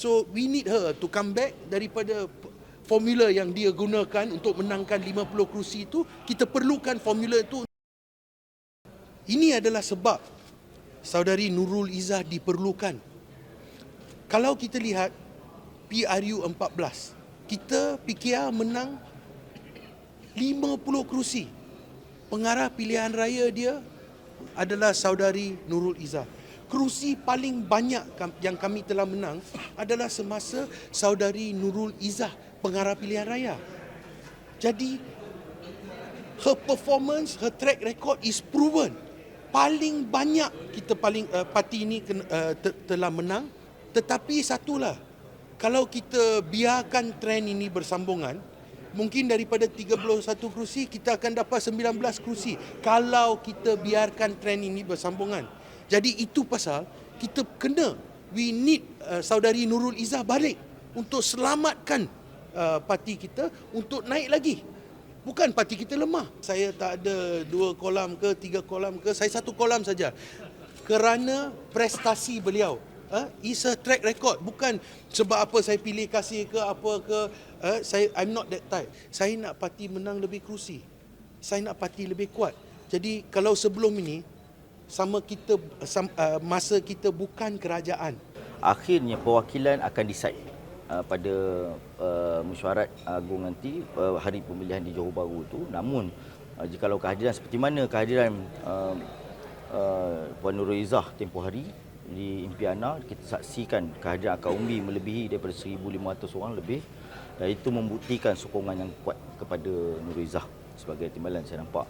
So we need her to come back daripada formula yang dia gunakan untuk menangkan 50 kerusi itu, kita perlukan formula itu. Ini adalah sebab saudari Nurul Izzah diperlukan. Kalau kita lihat PRU 14, kita PKR menang 50 kerusi. Pengarah pilihan raya dia adalah saudari Nurul Izzah. Kerusi paling banyak yang kami telah menang adalah semasa saudari Nurul Izzah pengarah pilihan raya. Jadi her performance, her track record is proven. Paling banyak kita paling uh, parti ini uh, te- telah menang. Tetapi satulah, kalau kita biarkan trend ini bersambungan, mungkin daripada 31 kerusi kita akan dapat 19 kerusi kalau kita biarkan trend ini bersambungan. Jadi itu pasal kita kena we need uh, saudari Nurul Izzah balik untuk selamatkan uh, parti kita untuk naik lagi. Bukan parti kita lemah. Saya tak ada dua kolam ke tiga kolam ke, saya satu kolam saja. Kerana prestasi beliau. Uh, is a track record bukan sebab apa saya pilih kasih ke apa ke uh, saya I'm not that type saya nak parti menang lebih kerusi saya nak parti lebih kuat jadi kalau sebelum ini sama kita sam, uh, masa kita bukan kerajaan. Akhirnya perwakilan akan decide uh, pada uh, mesyuarat agung nanti uh, hari pemilihan di Johor Bahru tu. Namun uh, jikalau kehadiran seperti mana kehadiran uh, uh, Puan Nurul Izzah tempoh hari di Impiana kita saksikan kehadiran akar umbi melebihi daripada 1500 orang lebih dan itu membuktikan sokongan yang kuat kepada Nurul Izzah sebagai timbalan saya nampak